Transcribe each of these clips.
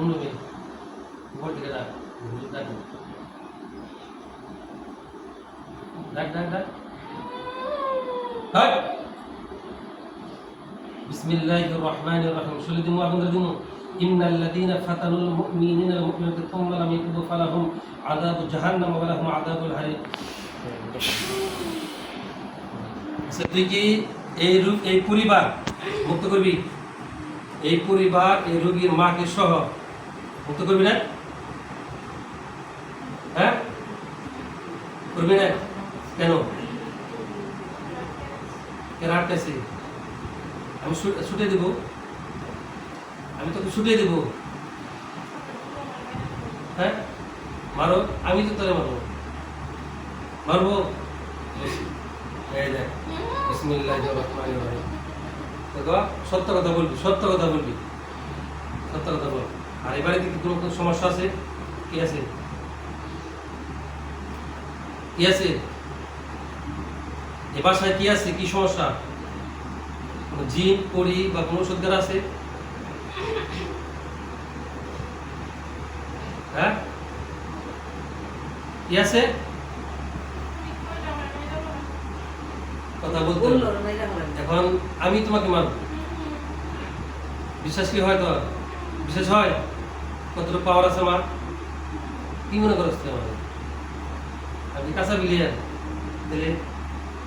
রুমে উপর থেকে ডাক ডাক। ডাক হাট বিসমিল্লাহির রহমানির রহিম। দিমু আপনাদের দিমু ওয়াল মুমিনাতি থুম্মা লাম ইয়াতুবু ফালাহুম আযাবু জাহান্নাম ওয়া লাহুম আযাবুল হারিক আচ্ছা, তুই কি এই এই পরিবার মুক্ত করবি? এই পরিবার এই রোগীর মাকে সহ মুক্ত করবি না? হ্যাঁ? করবি না? কেন? কেন আটকাইছি আমি ছুট- দেব। আমি তোকে ছুটে দেব। হ্যাঁ? মারো। আমি তো তোরে মারবো। মারবো? এই দেখ, সত্য কথা বলবি, সত্য কথা বলবি। সত্য কথা বল। আর এবারে কি কোনো সমস্যা আছে? কি আছে? কি আছে? এ বাসায় কি আছে? কি সমস্যা? জিন পড়ি বা কোনো ওষুধ আছে? হ্যাঁ? কি আছে? কথা বলতে। এখন আমি তোমাকে মানব বিশ্বাস কি হয় তো বিশ্বাস হয় কতটুকু পাওয়ার আছে আমার? কি মনে করছ আমার আমি কাঁচা তাহলে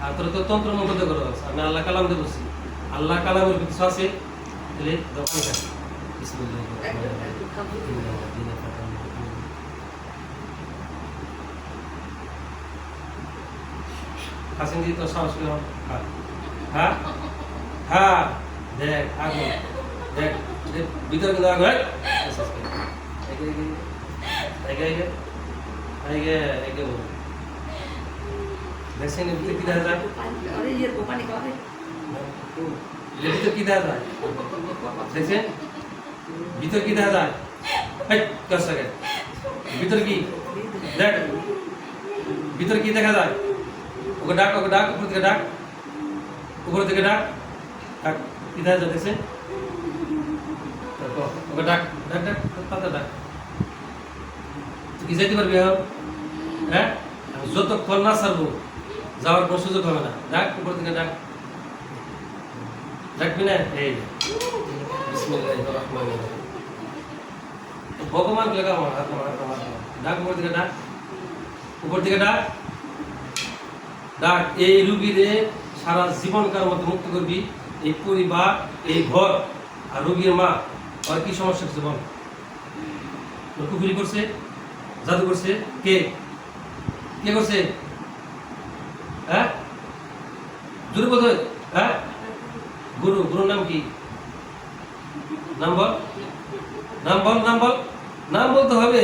আর তোর তো তন্ত্র মন্ত্র করো আমি আল্লাহ কালাম দিয়ে বলছি। আল্লাহ কালামের কিছু আছে? তাহলে দোকানে আমার হ্যাঁ? হ্যাঁ। দেখ আগুন। দেখ, ভিতরে কিন্তু আগুন হ্যাঁ? আচ্ছা, আচ্ছা। এগে, এগে, এগে, এগে, এগে, এগে বলো। দেখছেন এর ভিতরে কি দেখা যায় আরে ইয়ে দোকানে খাওয়া হয়। এর ভিতরে কি দেখা যায় দেখছেন ভিতর কি দেখা যায় এই, দশ সেকেন্ড ভিতর কি দেখ ভিতরে কি দেখা যায় ওকে ডাক ওকে ডাক উপর থেকে ডাক উপর থেকে ডাক ডাক কি দেখা যায় দেখছেন তারপর হ্যাঁ? যতক্ষণ না ছাড়বো, যাওয়ার কোনো সুযোগ হবে না। ডাক, উপর থেকে ডাক। ডাকবি না? ভগবান হাত আমার ডাক, উপর থেকে ডাক। উপর থেকে ডাক। ডাক, এই রুগীরে সারা জীবনকার মধ্যে মুক্ত করবি? এই পরিবার, এই ঘর, আর রুগীর মা। আর কি সমস্যা হচ্ছে বল? কুকুরি করছে জাদু করছে কে? কে করছে? হ্যাঁ? দুর্বোধ হ্যাঁ গুরু গুরুর নাম কি? নাম বল নাম বল নাম বল নাম বলতে হবে।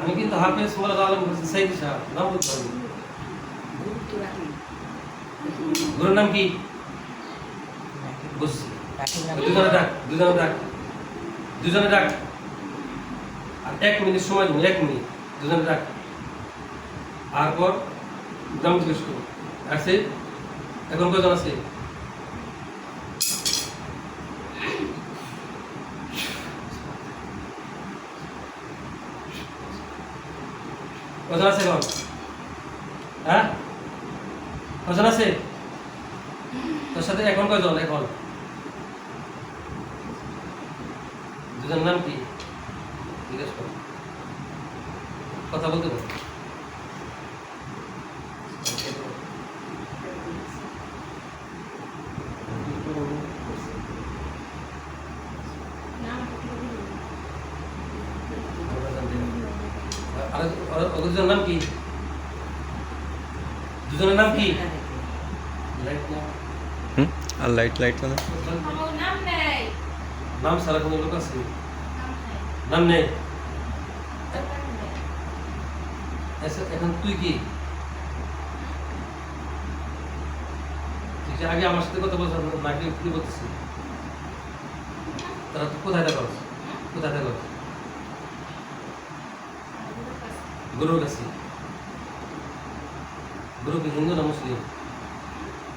আমি কিন্তু হাফেজ মোলাদ আলম বলছি সাইদি সাহেব নাম বলতে হবে। গুরুর নাম কি? বুঝছি দুজনে ডাক আর এক মিনিট সময় দেবো এক মিনিট। দুজনে ডাক আর দাম জিজ্ঞেস করো আছে এখন কজন আছে কজন আছে হ্যাঁ? তোর সাথে এখন কজন, এখন? দুজন নাম কি? জিজ্ঞেস কর। কথা বলতে পারো। দুজনের নাম কি? দুজনের নাম কি? লাইট না হুম? আর লাইট লাইট মানে নাম সারা কোনো লোক আছে? নাম নেই। আচ্ছা, এখন তুই কি? আগে আমার সাথে কথা বলছ নাকি কি বলতেছি তারা তুই কোথায় দেখো কোথায় দেখো গুরুর কাছে গুরু কি হিন্দু না মুসলিম?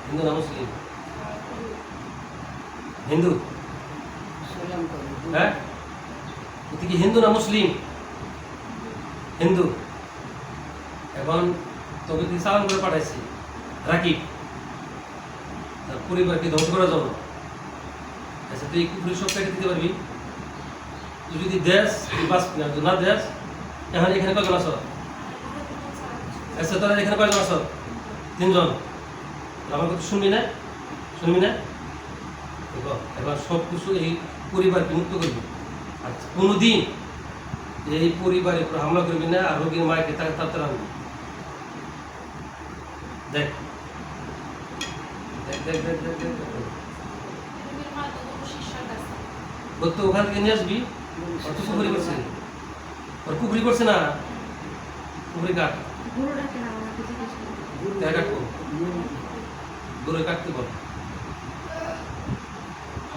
হিন্দু না মুসলিম? হিন্দু শুনলাম তো। হ্যাঁ? তুই কি হিন্দু না মুসলিম? হিন্দু। এখন তোকে তুই সালাম করে পাঠাইছি। রাকিব, তার পরিবারকে ধ্বংস করার জন্য। আচ্ছা তুই কুকুরের কেটে দিতে পারবি? তুই যদি দেশ তুই না। দেশ এখন এখানে কজন আছো? আচ্ছা তোরা এখানে কয়জন আছো? তিনজন। আমার কথা শুনবি না? শুনবি না? এবার সব কিছু এই পরিবারকে মুক্ত করবি আর কোনোদিন এই পরিবারের উপর হামলা করবি না আর রোগীর মাকে তাকে তাড়াতাড়ি আনবি দেখ। দেখ দেখ কোনো ওখান থেকে নিয়ে আসবি। ওর তো কুকুরি করছে। ওর কুকুরি করছে না? কুকুরি কাট। গুরু ডাকে না আমাকে জিজ্ঞেস করো। গুরু তাই ডাকবো। নিয়ম। দূরে কাটতে বল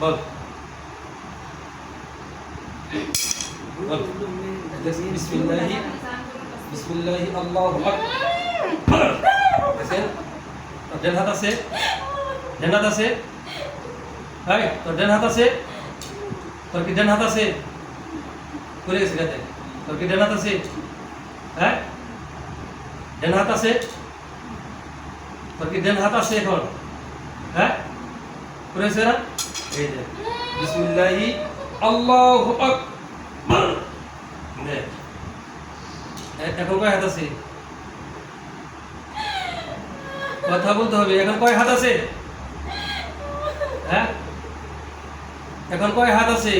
বল। বল। বিসমিল্লাহি। বিসমিল্লাহি আল্লাহু আকবার। তোর ডেন হাত আছে? ডেন হাত আছে? হাই তোর ডেন হাত আছে? তোর কি ডেন হাত আছে? করে গেছে গাতে। তোর কি ডেন হাত আছে? হ্যাঁ? ডেন হাত আছে? তোর কি ডেন হাত আছে এখন? হ্যাঁ? এখন কয় হাত আছে? কথা বলতে হবে, এখন কয় হাত আছে? হ্যাঁ? এখন কয় হাত আছে?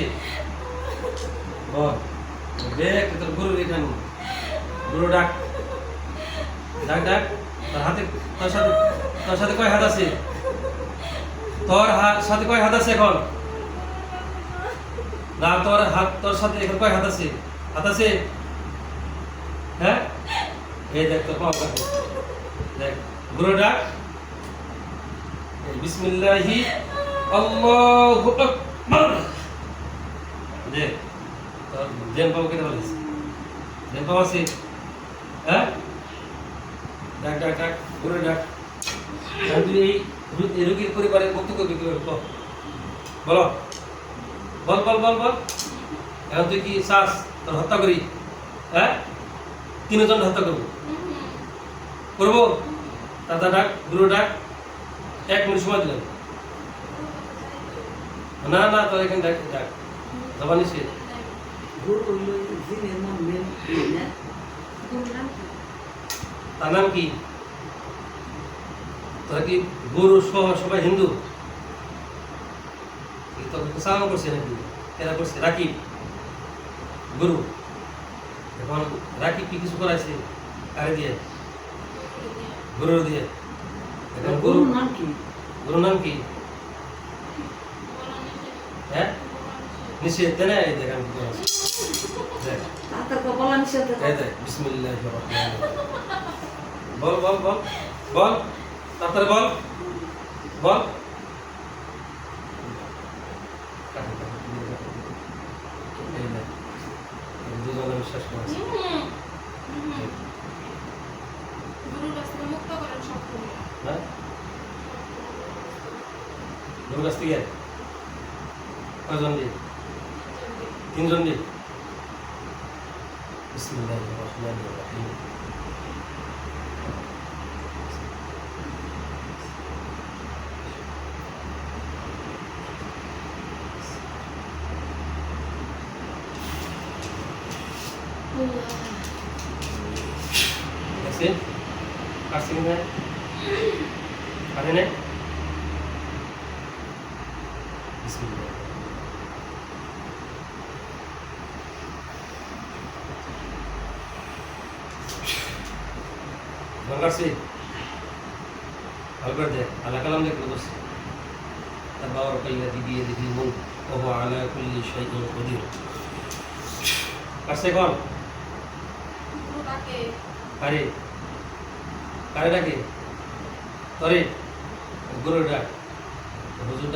গুরু এখানে গুরু ডাক ডাক ডাক, তোর হাতে, তোর সাথে তোর সাথে কয় হাত আছে? তোর হাত সাথে কয় হাত আছে এখন? না, তোর হাত তোর সাথে এখন কয় হাত আছে? হাত আছে? হ্যাঁ? এই দেখ, তোর পাও কাটে। দেখ, গুরু ডাক। বিসমিল্লাহি আল্লাহু আকবার। দেখ তোর দেন পাও কেটে বলিস দেন পাও আছে? হ্যাঁ? ডাক ডাক ডাক, গুরু ডাক। তুই রোগীর পরিবারে মুক্ত করবি কি বল বলো বল বল বল এখন তুই কি শ্বাস তোর হত্যা করি হ্যাঁ তিনজন হত্যা করব করব দাদা ডাক গুরু ডাক এক মিনিট সময় দিলাম না না তোর এখানে ডাক ডাক জবানি সে মন মেন? তার নাম কি তোরা কি গুরু সহ সবাই হিন্দু? সালাম করছে নাকি? এরা করছে রাকিব গুরু। এখন রাকিব কি কিছু করাইছে কারে দিয়ে? গুরু দিয়ে। এখন গুরু নাম কি? গুরু নাম কি? হ্যাঁ? নিষেধ। দেয় না এই দেখ আমি বল বল বল। বল। তাড়াতাড়ি বল। বল। দুজনে বিশ্বাস করেছে। গুরুর কাছ থেকে কয়জন দিয়ে তিনজন দিয়ে বিসমিল্লাহ রহমান রহিম। দেখছেন কাটছে কিনা কাটে নেই বিসমিল্লাহ কাটছে ভালো করে দেখ আল্লাহ কালাম দেখলে বসছে تبارك الذي بيده الملك وهو على كل شيء قدير কাটছে কোন গুরু তাকে কারে কারে ডাকে? তরে গুরু ডাক হুজুর